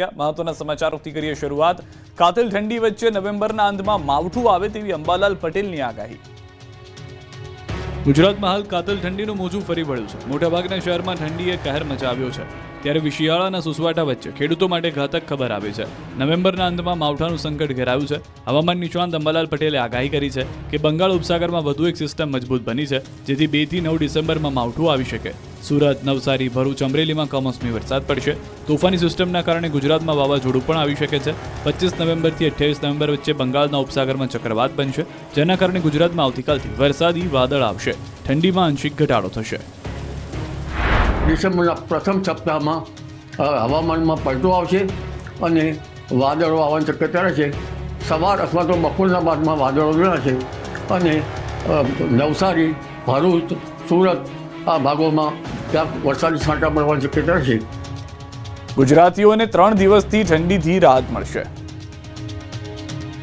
ઝળક્યા મહત્વના સમાચારોથી કરીએ શરૂઆત. કાતિલ ઠંડી વચ્ચે નવેમ્બરના અંતમાં માવઠું આવે તેવી અંબાલાલ પટેલની આગાહી. ગુજરાતમાં હાલ કાતલ ઠંડીનું મોજું ફરી વળ્યું છે. મોટાભાગના શહેરમાં ઠંડીએ કહેર મચાવ્યો છે. ત્યારે શિયાળાના સુસવાટા વચ્ચે ખેડૂતો માટે ઘાતક ખબર આવી છે. નવેમ્બરના અંતમાં માવઠાનું સંકટ ઘેરાયું છે. હવામાન નિષ્ણાંત અંબાલાલ પટેલે આગાહી કરી છે કે બંગાળ ઉપસાગરમાં વધુ એક સિસ્ટમ મજબૂત બની છે, જેથી બેથી નવ ડિસેમ્બરમાં માવઠું આવી શકે. સુરત, નવસારી, ભરૂચ, અમરેલીમાં કમોસમી વરસાદ પડશે. તોફાની સિસ્ટમના કારણે ગુજરાતમાં વાવાઝોડું પણ આવી શકે છે. પચીસ નવેમ્બરથી અઠ્યાવીસ નવેમ્બર વચ્ચે બંગાળના ઉપસાગરમાં ચક્રવાત બનશે, જેના કારણે ગુજરાતમાં આવતીકાલથી વરસાદી વાદળ આવશે. ઠંડીમાં આંશિક ઘટાડો થશે. ડિસેમ્બરના પ્રથમ સપ્તાહમાં હવામાનમાં પલટો આવશે અને વાદળો આવવાની શક્યતા રહેશે. સવાર અથવા તો બપોરના બાદમાં વાદળો જણાશે અને નવસારી, ભરૂચ, સુરત આ ભાગોમાં ક્યાંક વરસાદી છાંટા પડવાની શક્યતા રહેશે. ગુજરાતીઓને ત્રણ દિવસથી ઠંડીથી રાહત મળશે.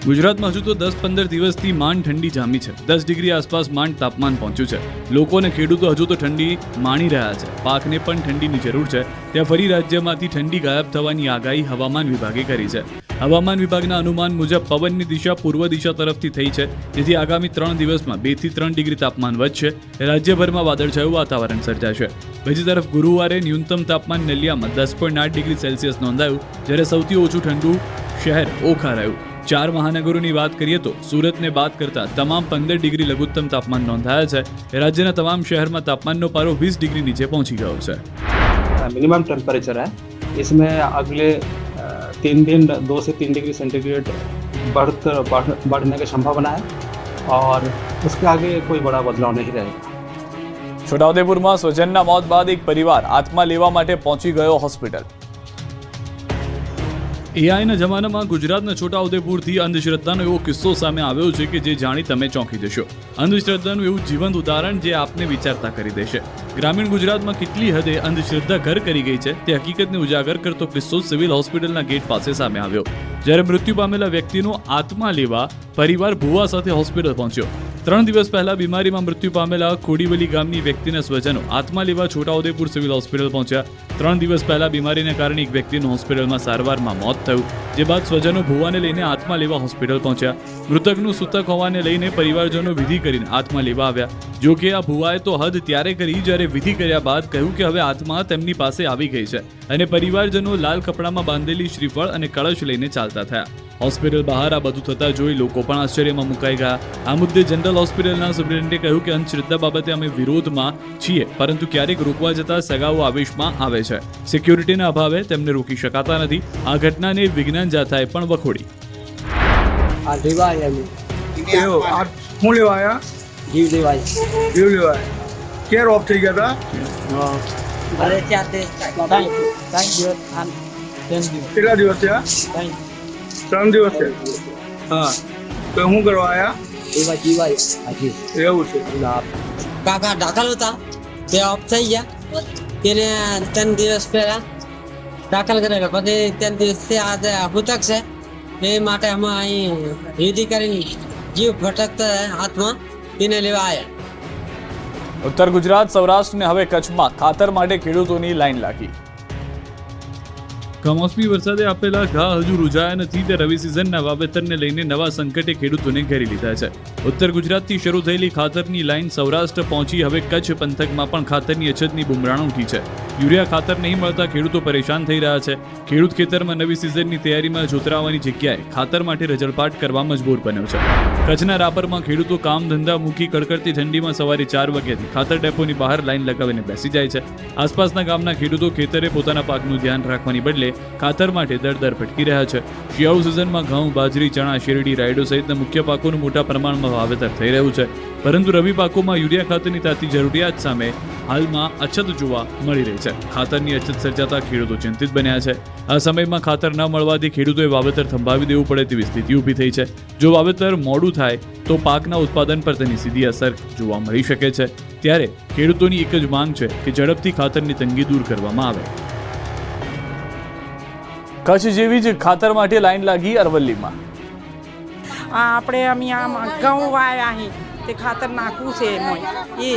ગુજરાતમાં હજુ તો દસ પંદર દિવસથી માંડ ઠંડી જામી છે. દસ ડિગ્રી આસપાસ માંડ તાપમાન પહોંચ્યું છે. લોકો અને ખેડૂતો હજુ તો ઠંડી માણી રહ્યા છે. પાકને પણ ઠંડીની જરૂર છે. ત્યાં ફરી રાજ્યમાંથી ઠંડી ગાયબ થવાની આગાહી હવામાન વિભાગે કરી છે. હવામાન વિભાગના અનુમાન મુજબ પવનની દિશા પૂર્વ દિશા તરફથી થઈ છે. જેથી આગામી ત્રણ દિવસમાં બેથી ત્રણ ડિગ્રી તાપમાન વધશે. રાજ્યભરમાં વાદળછાયું વાતાવરણ સર્જાશે. બીજી તરફ ગુરુવારે ન્યૂનતમ તાપમાન નલિયામાં દસ પોઈન્ટ આઠ ડિગ્રી સેલ્સિયસ નોંધાયું. જ્યારે સૌથી ઓછું ઠંડુ શહેર ઓખા રહ્યું. ચાર મહાનગરોની વાત કરીએ તો સુરતને બાદ કરતા તમામ પંદર ડિગ્રી લઘુત્તમ તાપમાન નોંધાયા છે રાજ્યના તમામ શહેરમાં તાપમાનનો પારો વીસ ડિગ્રી નીચે પહોંચી ગયો છે मिनिमम टेम्परेचर है इसमें अगले अ, तीन दिन दो से तीन डिग्री सेंटीग्रेड बढ़ बढ़ बढ़ने की संभावना है और उसके आगे कोई बड़ा बदलाव नहीं रहेगा છોટાઉદેપુરમાં સ્વજનના મોત બાદ એક પરિવાર આત્મા લેવા માટે પહોંચી ગયો હોસ્પિટલ એઆઈના જમાનામાં ગુજરાતના છોટાઉદેપુરથી અંધશ્રદ્ધાનો એવો કિસ્સો સામે આવ્યો છે કે જે જાણી તમે ચોંકી જશો. અંધશ્રદ્ધાનું એવું જીવંત ઉદાહરણ જે આપને વિચારતા કરી દેશે. ગ્રામીણ ગુજરાતમાં કેટલી હદે અંધશ્રદ્ધા ઘર કરી ગઈ છે તે હકીકતને ઉજાગર કરતો કિસ્સો સિવિલ હોસ્પિટલના ગેટ પાસે સામે આવ્યો. જ્યારે મૃત્યુ પામેલા વ્યક્તિનો આત્મા લેવા પરિવાર ભુવા સાથે હોસ્પિટલ પહોંચ્યો. ત્રણ દિવસ પહેલા બીમારીમાં મૃત્યુ પામેલા ખોડીવલી ગામની વ્યક્તિના સ્વજનો આત્મા લેવા છોટાઉદેપુર સિવિલ હોસ્પિટલ પહોંચ્યા. ત્રણ દિવસ પહેલા બીમારીને કારણે એક વ્યક્તિનું હોસ્પિટલમાં સારવારમાં મોત થયું, જે બાદ સ્વજનો ભુવાને લઈને આત્મા લેવા હોસ્પિટલ પહોંચ્યા. મૃતકનું સૂતક હોવાને લઈને પરિવારજનો વિધિ કરીને આત્મા લેવા આવ્યા. જો કે આ ભુવાએ તો હદ ત્યારે કરી, જ્યારે વિધિ કર્યા બાદ કહ્યું કે હવે આત્મા તેમની પાસે આવી ગઈ છે. અને પરિવારજનો લાલ કપડામાં બાંધેલી શ્રીફળ અને કળશ લઈને ચાલતા થયા. હોસ્પિટલ બહાર આ બધું થતા જોઈ લોકો પણ આશ્ચર્યમાં મુકાઈ ગયા. આ મુદ્દે જનરલ હોસ્પિટલના સુપ્રિન્ટેન્ડન્ટે કહ્યું કે અંધશ્રદ્ધા બાબતે અમે વિરોધમાં છીએ પરંતુ ક્યારેક રોકવા જતા સગાઓ આવેશમાં આવે છે. સિક્યુરિટીના અભાવે તેમને રોકી શકાતા નથી. આ ઘટનાને વિજ્ઞાન જાથાએ પણ વખોડી. લેવા આવ્યા જીવ જીવ લેવા ક્યારે ઓફ થઈ ગયા હતા અરે ત્યાં તે કેટલા દિવસ થયા? ત્રણ દિવસ છે. હા. તો શું કરવા આવ્યા એવા જીવાય. હાજી. એવું છે. કાકા દાખલ હતા. તે ઓફ થઈ ગયા. તેને ત્રણ દિવસ પહેલા દાખલ કરેલા. પછી ત્રણ દિવસથી આજે હૂતક છે એ માટે અમે અહીં વિધિ કરીને જીવ ભટકતા હાથમાં તેને લેવા આવ્યા ઉત્તર ગુજરાત સૌરાષ્ટ્ર અને હવે કચ્છમાં ખાતર માટે ખેડૂતોની લાઈન લાગી. કમોસમી વરસાદે આપેલા ઘા હજુ રૂજાયા નથી. તે રવિ સિઝનના વાવેતરને લઈને નવા સંકટે ખેડૂતોને ઘેરી લીધા છે. ઉત્તર ગુજરાતથી શરૂ થયેલી ખાતરની લાઇન સૌરાષ્ટ્ર પહોંચી. હવે કચ્છ પંથકમાં પણ ખાતરની અછતની બુમરાણ ઉઠી છે. યુરિયા ખાતર નહીં મળતા ખેડૂતો પરેશાન થઈ રહ્યા છે. ખેડૂત ખેતરમાં નવી સિઝનની તૈયારીમાં જોતરાવાની જગ્યાએ ખાતર માટે રજળપાટ કરવા મજબૂર બન્યો છે. કચ્છના રાપરમાં ખેડૂતો કામ ધંધા મૂકી કડકડતી ઠંડીમાં સવારે ચાર વાગ્યાથી ખાતર ડેપોની બહાર લાઇન લગાવીને બેસી જાય છે. આસપાસના ગામના ખેડૂતો ખેતરે પોતાના પાકનું ધ્યાન રાખવાની બદલે ખાતર માટે દર દર ભટકી રહ્યા છે. શિયાળુ સિઝનમાં ઘઉં, બાજરી, ચણા, શેરડી, રાયડો સહિતના મુખ્ય પાકોનું મોટા પ્રમાણમાં વાવેતર થઈ રહ્યું છે. પરંતુ રવિ પાકોમાં યુરિયા ખાતરની થતી જરૂરિયાત સામે હાલમાં અછત જોવા મળી રહી છે. ખાતરની અછત સર્જાતા ખેડૂતો ચિંતિત બન્યા છે. આ સમયમાં ખાતર ન મળવાથી ખેડૂતોએ વાવેતર થંભાવી દેવું પડે તેવી સ્થિતિ ઊભી થઈ છે. જો વાવેતર મોડું થાય, તો પાકના ઉત્પાદન પર તેની સીધી અસર જોવા મળી શકે છે. ત્યારે ખેડૂતોની એક જ માંગ છે કે ઝડપથી ખાતરની તંગી દૂર કરવામાં આવે. કચ્છ જેવી જ ખાતર માટે લાઈન લાગી અરવલ્લીમાં. આપણે અમે આમ ઘઉં વાયા અહીં તે ખાતર નાખવું છે એમાં એ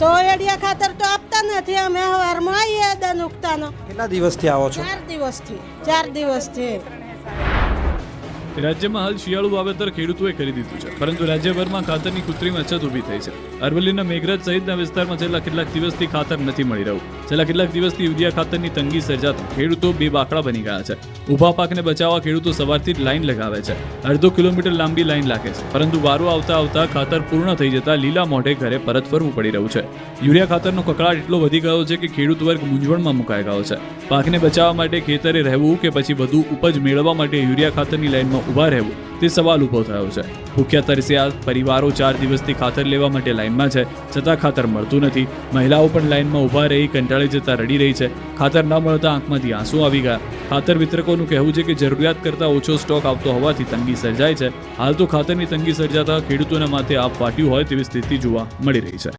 તો એડિયા ખાતર તો આપતા નથી અમે સવારમાં આવીએ દન ઉગતાનો. કેટલા દિવસથી આવો છો? ચાર દિવસથી ચાર દિવસથી. રાજ્યમાં હાલ શિયાળુ વાવેતર ખેડૂતોએ કરી દીધું છે પરંતુ રાજ્યભરમાં ખાતરની કૃત્રિમ અછત ઊભી થઈ છે. અરવલ્લીના મેઘરજ સહિતના વિસ્તારમાં છેલ્લા કેટલાક દિવસથી ખાતર નથી મળી રહ્યું. છેલ્લા કેટલાક દિવસથી યુરિયા ખાતરની તંગી સર્જાતા ખેડૂતો બે બાકડા બની ગયા છે. ઊભા પાકને બચાવવા ખેડૂતો સવારથી જ લાઈન લગાવે છે. અડધો કિલોમીટર લાંબી લાઈન લાગે છે, પરંતુ વારો આવતા આવતા ખાતર પૂર્ણ થઈ જતા લીલા મોઢે ઘરે પરત ફરવું પડી રહ્યું છે. યુરિયા ખાતરનો કકળાટ એટલો વધી ગયો છે કે ખેડૂત વર્ગ મૂંઝવણમાં મુકાઈ ગયો છે. પાકને બચાવવા માટે ખેતરે રહેવું કે પછી વધુ ઉપજ મેળવવા માટે યુરિયા ખાતરની લાઈનમાં ઊભા રહેવું? તે સવાલ ઊભો થયો છે. ભૂખ્યા તરસ્યા પરિવારો ચાર દિવસથી ખાતર લેવા માટે લાઇનમાં છે, છતાં ખાતર મળતું નથી. મહિલાઓ પણ લાઇનમાં ઊભા રહી કંટાળી જતા રડી રહી છે. ખાતર ન મળતા આંખમાંથી આંસુ આવી ગયા. ખાતર વિતરકોનું કહેવું છે કે જરૂરિયાત કરતાં ઓછો સ્ટોક આવતો હોવાથી તંગી સર્જાય છે. હાલ તો ખાતરની તંગી સર્જાતા ખેડૂતોના માથે આપ ફાટ્યું હોય તેવી સ્થિતિ જોવા મળી રહી છે.